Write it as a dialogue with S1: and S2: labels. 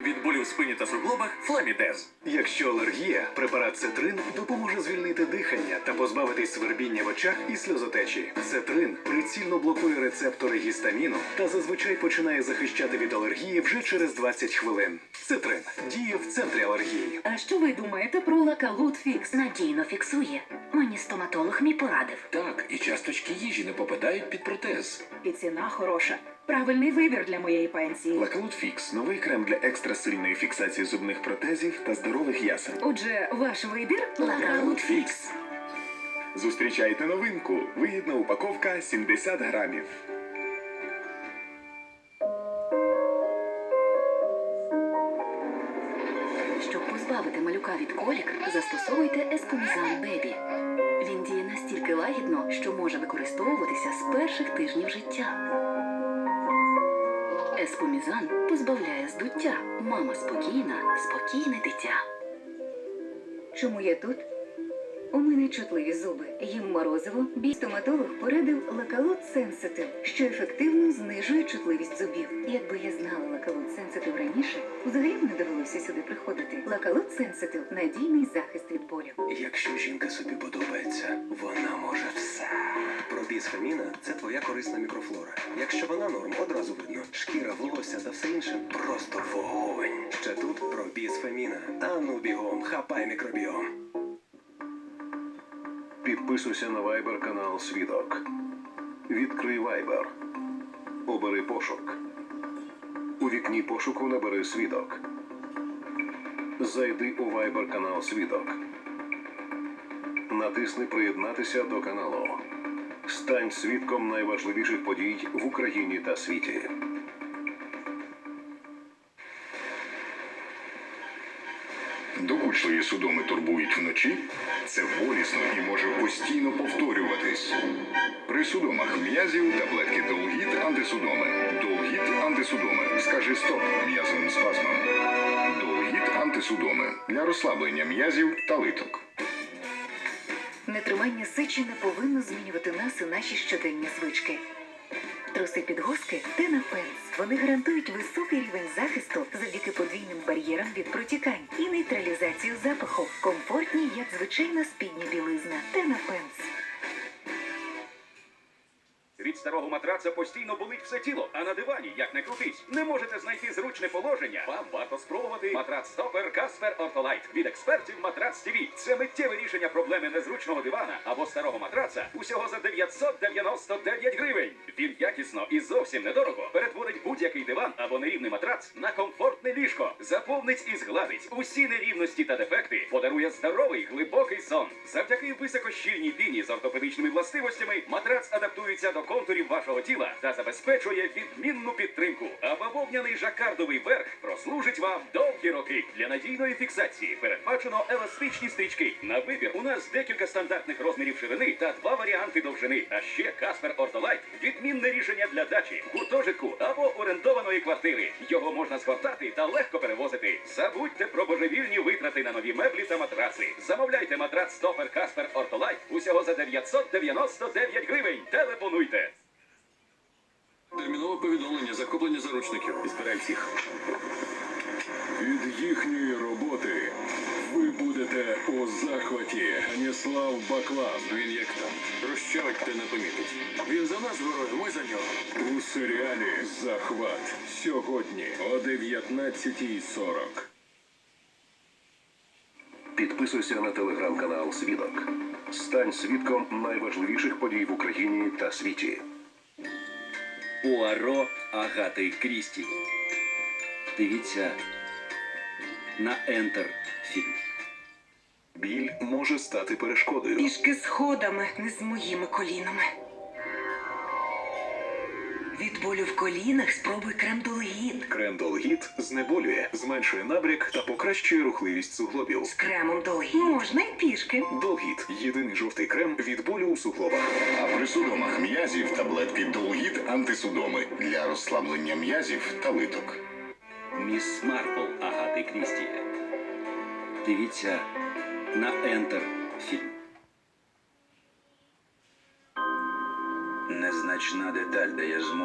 S1: Від болю в спині та суглобах Фламідез.
S2: Якщо алергія, препарат Цетрин допоможе звільнити дихання та позбавитись свербіння в очах і сльозотечі. Цетрин прицільно блокує рецептори гістаміну та зазвичай починає захищати від алергії вже через 20 хвилин. Цетрин діє в центрі алергії.
S3: А що ви думаєте про лакалут фікс?
S4: Надійно фіксує. Мені стоматолог мій порадив.
S5: Так, і часточки їжі не попадають під протез.
S3: І ціна хороша. Правильний вибір для моєї пенсії.
S6: Лакалут Фікс новий крем для екстрасильної фіксації зубних протезів та здорових ясен.
S3: Отже, ваш вибір
S4: Лакалут
S6: Фікс. Зустрічайте новинку. Вигідна упаковка 70 грамів.
S4: Щоб позбавити малюка від колік, застосовуйте ескомізан Бебі. Він діє настільки лагідно, що може використовуватися з перших тижнів життя. Ескомізан позбавляє здуття. Мама спокійна, спокійне дитя.
S3: Чому я тут? У мене чутливі зуби. Їм морозиво. Бій стоматолог порадив лакалут сенситив, що ефективно знижує чутливість зубів. Якби я знала лакалут сенситив раніше, взагалі б не довелося сюди приходити. Лакалут сенситив надійний захист від болю.
S2: Якщо жінка собі подобається, вона може все. Пробісфеміна це твоя корисна мікрофлора. Якщо вона норм, одразу видно. Шкіра, волосся та все інше просто вогонь. Ще тут пробісфеміна. А ну бігом, хапай мікробіом.
S7: Підписуйся на Viber канал Свідок. Відкрий Viber. Обери пошук. У вікні пошуку набери свідок. Зайди у Viber канал Свідок. Натисни Приєднатися до каналу. Стань свідком найважливіших подій в Україні та світі.
S8: Докучливі судоми турбують вночі. Це болісно і може постійно повторюватись. При судомах м'язів таблетки Долгіт антисудоми. Долгіт антисудоми. Скажи стоп м'язовим спазмам. Долгіт антисудоми для розслаблення м'язів та литок.
S3: Нетримання сечі не повинно змінювати нас і наші щоденні звички. Труси підгузки Тенапенс. Вони гарантують високий рівень захисту завдяки подвійним бар'єрам від протікань і нейтралізацію запаху. Комфортні, як звичайна спідня білизна. Тенапенс.
S1: Від старого матраца постійно болить все тіло, а на дивані, як не крутись, не можете знайти зручне положення. Вам варто спробувати матрац стопер Каспер Ортолайт від експертів Матрац ТВ. Це миттєве рішення проблеми незручного дивана або старого матраца усього за 999 гривень. Він якісно і зовсім недорого перетворить будь-який диван або нерівний матрац на комфортне ліжко, заповнить і згладить усі нерівності та дефекти, подарує здоровий глибокий сон. Завдяки високощільній піні з ортопедичними властивостями матрац адаптується до контурів вашого тіла та забезпечує відмінну підтримку. А бавовняний жакардовий верх прослужить вам довгі роки. Для надійної фіксації передбачено еластичні стрічки. На вибір у нас декілька стандартних розмірів ширини та два варіанти довжини. А ще Каспер Ортолайт відмінне рішення для дачі, гуртожитку або орендованої квартири. Його можна згортати та легко перевозити. Забудьте про божевільні витрати на нові меблі та матраци. Замовляйте матрац Стопер Каспер Ортолайт усього за 999 гривень. Телефонуйте.
S5: Термінове повідомлення захоплення заручників.
S2: Збирай всіх.
S9: Від їхньої роботи ви будете у захваті. Аніслав Баклан
S5: Він як там. Розчавить не помітить. Він за нас ворог, ми за нього.
S9: у серіалі Захват сьогодні о 19.40.
S7: Підписуйся на телеграм-канал Свідок. Стань свідком найважливіших подій в Україні та світі.
S10: Уаро Агати Крісті. Дивіться на Ентер фільм.
S7: Біль може стати перешкодою.
S3: Пішки сходами, не з моїми колінами. Від болю в колінах спробуй крем Долгіт.
S2: Крем Долгіт знеболює, зменшує набряк та покращує рухливість суглобів.
S3: З кремом Долгіт. Можна й пішки.
S2: Долгіт єдиний жовтий крем від болю у суглобах.
S8: А при судомах м'язів таблетки Долгіт антисудоми для розслаблення м'язів та литок.
S10: Міс Марпл Агати Крісті. Дивіться на Ентер фільм.
S1: Незначна деталь дає змогу